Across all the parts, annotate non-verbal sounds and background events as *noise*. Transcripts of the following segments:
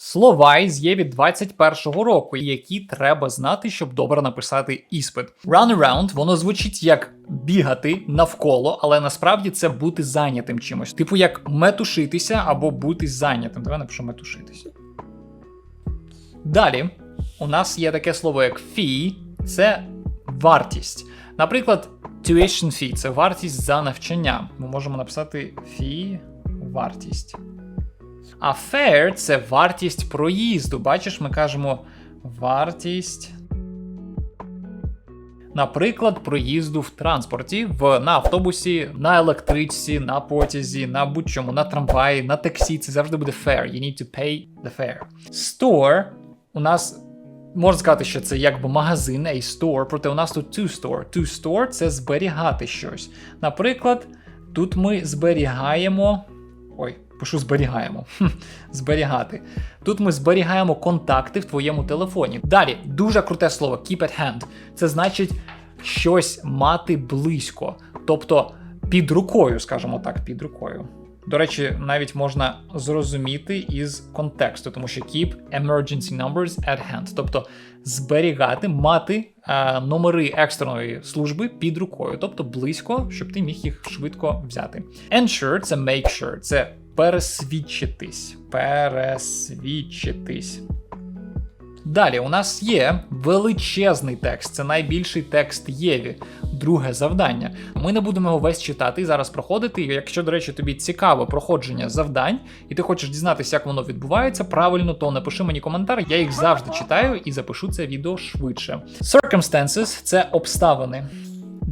Слова із є від 21-го року, які треба знати, щоб добре написати іспит. Run around, воно звучить як бігати навколо, але насправді це бути зайнятим чимось. Типу як метушитися або бути зайнятим. Давай напишу метушитися. Далі у нас є таке слово як fee, це вартість. Наприклад, tuition fee – це вартість за навчання. Ми можемо написати fee – вартість. А fare – це вартість проїзду. Бачиш, ми кажемо вартість. Наприклад, проїзду в транспорті, в, на автобусі, на електричці, на потязі, на будь-чому, на трамваї, на таксі. Це завжди буде fare. You need to pay the fare. Store у нас можна сказати, що це якби магазин, a store, проте у нас тут to store. To store це зберігати щось. Наприклад, тут ми зберігаємо. Ой, пишу зберігаємо. Хм, зберігати. Тут ми зберігаємо контакти в твоєму телефоні. Далі, дуже круте слово keep at hand. Це значить щось мати близько. Тобто під рукою, скажімо так, під рукою. До речі, навіть можна зрозуміти із контексту, тому що keep emergency numbers at hand, тобто зберігати, мати е, номери екстреної служби під рукою, тобто близько, щоб ти міг їх швидко взяти. Ensure – це make sure, це пересвідчитись. Пересвідчитись. Далі у нас є величезний текст, це найбільший текст Єві. Друге завдання. Ми не будемо його весь читати і зараз проходити. Якщо, до речі, тобі цікаве проходження завдань, і ти хочеш дізнатися, як воно відбувається правильно, то напиши мені коментар. Я їх завжди читаю і запишу це відео швидше. Circumstances – це обставини.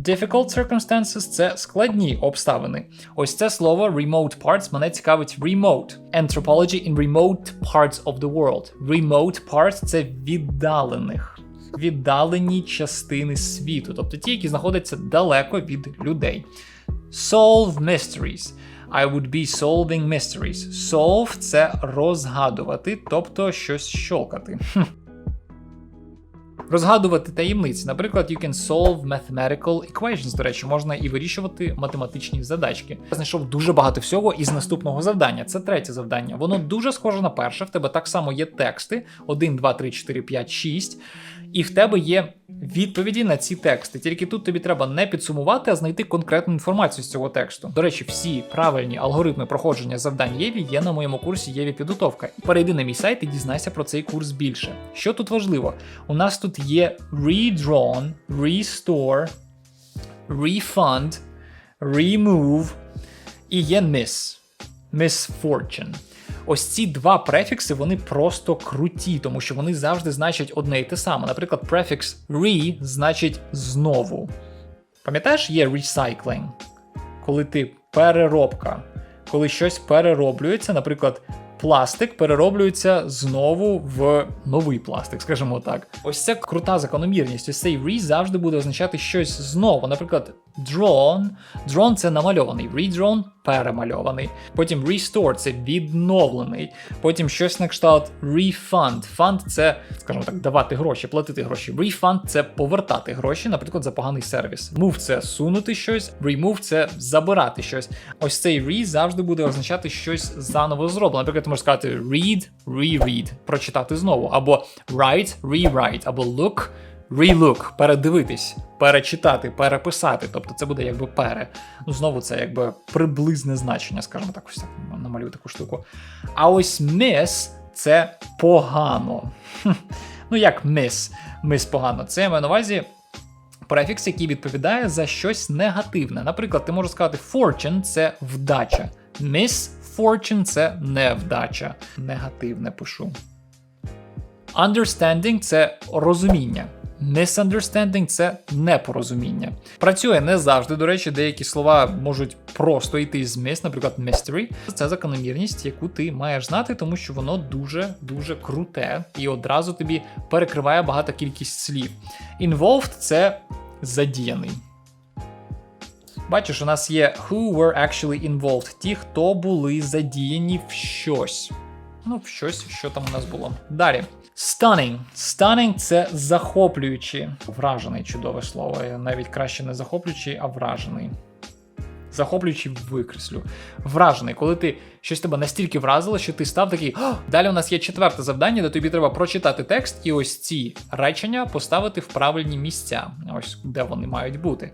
Difficult circumstances – це складні обставини. Ось це слово remote parts мене цікавить remote. Anthropology in remote parts of the world. Remote parts – це віддалених. Віддалені частини світу, тобто ті, які знаходяться далеко від людей. Solve mysteries. I would be solving mysteries. Solve – це розгадувати, тобто щось щолкати. Розгадувати таємниці. Наприклад, you can solve mathematical equations. До речі, можна і вирішувати математичні задачки. Я знайшов дуже багато всього із наступного завдання. Це третє завдання. Воно дуже схоже на перше. В тебе так само є тексти: 1, 2, 3, 4, 5, 6. І в тебе є відповіді на ці тексти. Тільки тут тобі треба не підсумувати, а знайти конкретну інформацію з цього тексту. До речі, всі правильні алгоритми проходження завдань Єві є на моєму курсі Єві підготовка. Перейди на мій сайт і дізнайся про цей курс більше. Що тут важливо? У нас тут є redrawn, restore, refund, remove і є miss. Misfortune. Ось ці два префікси вони просто круті, тому що вони завжди значать одне і те саме. Наприклад, префікс re значить знову. Пам'ятаєш, є recycling, коли ти переробка, коли щось перероблюється, наприклад, пластик перероблюється знову в новий пластик, скажімо так. Ось це крута закономірність. Ось цей re завжди буде означати щось знову. Наприклад, drawn. Drawn – це намальований, redrawn – перемальований. Потім restore – це відновлений. Потім щось на кшталт refund. Fund – це, скажімо так, давати гроші, платити гроші. Refund – це повертати гроші, наприклад, за поганий сервіс. Move – це сунути щось, remove – це забирати щось. Ось цей re завжди буде означати щось заново зроблено. Наприклад, ти можеш сказати read, reread, прочитати знову, або write, rewrite, або look, relook, передивитись, перечитати, переписати. Тобто це буде якби пере. Ну, знову це якби приблизне значення, скажімо так, ось так намалюю таку штуку. А ось miss – це погано. *laughs* Ну, як miss? Miss погано. Це я маю на увазі. Префікс, який відповідає за щось негативне. Наприклад, ти можеш сказати fortune – це вдача. Misfortune – це невдача. Негативне пишу. Understanding – це розуміння. Misunderstanding – це непорозуміння. Працює не завжди. До речі, деякі слова можуть просто йти з наприклад, mystery. Це закономірність, яку ти маєш знати, тому що воно дуже дуже круте і одразу тобі перекриває багато кількість слів. Involved – це задіяний. Бачиш, у нас є who were actually involved, ті, хто були задіяні в щось. Ну, в щось, що там у нас було. Далі. Stunning. Stunning – це захоплюючи. Вражений чудове слово. Навіть краще не захоплюючий, а вражений. Захоплюючи викреслю. Вражений, коли ти щось тебе настільки вразило, що ти став такий. Далі у нас є четверте завдання, де тобі треба прочитати текст і ось ці речення поставити в правильні місця, ось де вони мають бути.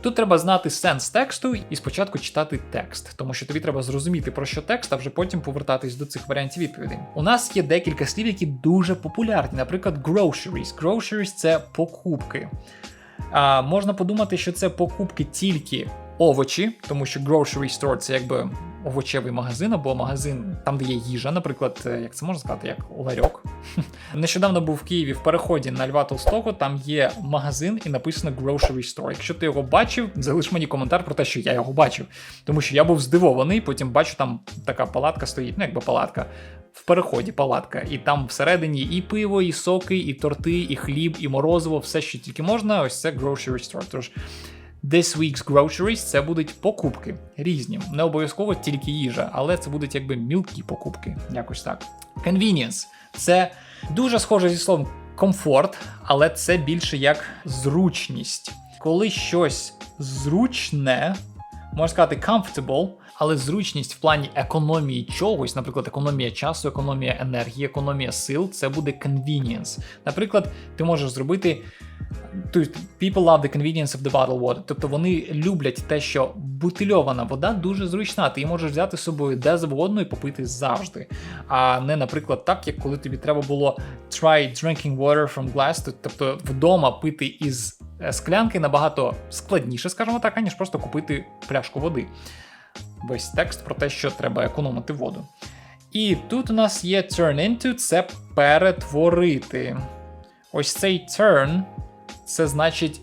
Тут треба знати сенс тексту і спочатку читати текст, тому що тобі треба зрозуміти про що текст, а вже потім повертатись до цих варіантів відповідей. У нас є декілька слів, які дуже популярні, наприклад, groceries. Groceries – це покупки. А, Можна подумати, що це покупки тільки овочі, тому що grocery store – це якби овочевий магазин або магазин там, де є їжа, наприклад, е, як це можна сказати, як ларьок. *laughs* Нещодавно був в Києві в переході на Льва Толстого, там є магазин і написано grocery store. Якщо ти його бачив, залиш мені коментар про те, що я його бачив. Тому що я був здивований, потім бачу, там така палатка стоїть, ну якби палатка. В переході палатка, і там всередині і пиво, і соки, і торти, і хліб, і морозиво, все, що тільки можна. Ось це grocery store. Тож This week's groceries це будуть покупки різні, не обов'язково тільки їжа, але це будуть якби мілкі покупки, якось так. Convenience – це дуже схоже зі словом комфорт, але це більше як зручність. Коли щось зручне, можна сказати comfortable, але зручність в плані економії чогось, наприклад, економія часу, економія енергії, економія сил, це буде convenience. Наприклад, ти можеш зробити. Тобто, people love the convenience of the bottled water. Тобто вони люблять те, що бутильована вода дуже зручна. Ти її можеш взяти з собою де завгодно і попити завжди. А не, наприклад, так, як коли тобі треба було try drinking water from glass, тобто вдома пити із е, склянки набагато складніше, скажімо так, аніж просто купити пляшку води. Весь текст про те, що треба економити воду. І тут у нас є turn into це перетворити. Ось цей turn це значить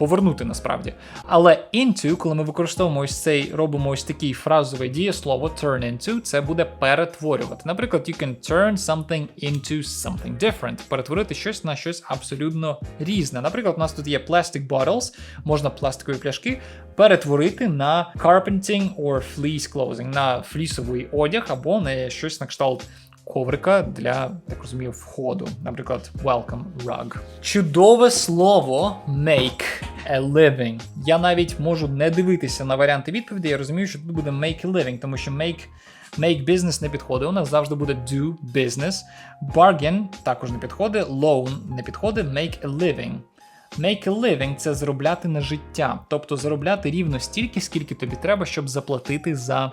повернути насправді. Але into, коли ми використовуємо ось цей, робимо ось такий фразове дієслово turn into, це буде перетворювати. Наприклад, you can turn something into something different. Перетворити щось на щось абсолютно різне. Наприклад, у нас тут є plastic bottles, можна пластикові пляшки перетворити на carpenting or fleece clothing, на флісовий одяг або на щось на кшталт коврика для, так розумію, входу, наприклад, welcome rug. Чудове слово make a living. Я навіть можу не дивитися на варіанти відповіді. Я розумію, що тут буде make a living, тому що make Make business не підходить. У нас завжди буде do business. Bargain також не підходить. Loan не підходить. Make a living. Make a living це заробляти на життя, тобто заробляти рівно стільки, скільки тобі треба, щоб заплатити за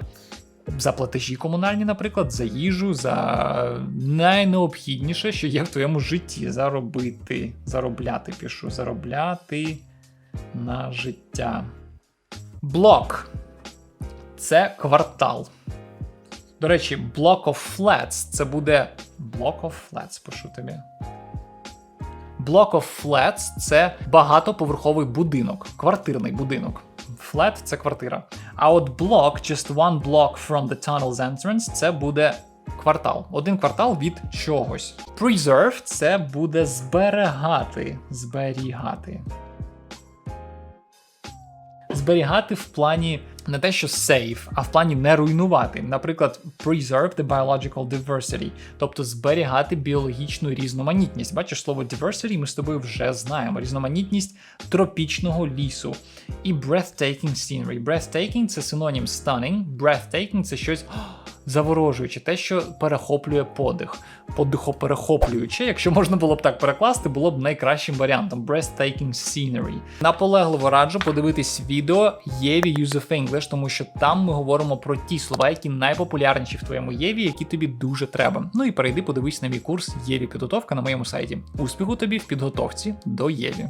за платежі комунальні, наприклад, за їжу, за найнеобхідніше, що є в твоєму житті. Заробити, заробляти пишу, заробляти на життя. Блок це квартал. До речі, block of flats це буде. Block of flats, пишу тобі. Block of flats це багатоповерховий будинок, квартирний будинок. Flat – це квартира. А от блок, just one block from the tunnel's entrance, це буде квартал. Один квартал від чогось. Preserve – це буде зберегати. Зберігати. Зберігати в плані не те, що сейф, а в плані не руйнувати. Наприклад, preserve the biological diversity, тобто зберігати біологічну різноманітність. Бачиш, слово diversity ми з тобою вже знаємо. Різноманітність тропічного лісу. І breathtaking scenery. Breathtaking – це синонім stunning. Breathtaking – це щось заворожуюче, те, що перехоплює подих, подихоперехоплююче, якщо можна було б так перекласти, було б найкращим варіантом breathtaking scenery. Наполегливо раджу подивитись відео Єві Use English, тому що там ми говоримо про ті слова, які найпопулярніші в твоєму Єві, які тобі дуже треба. Ну і перейди, подивись на мій курс Єві підготовка на моєму сайті. Успіху тобі в підготовці до Єві.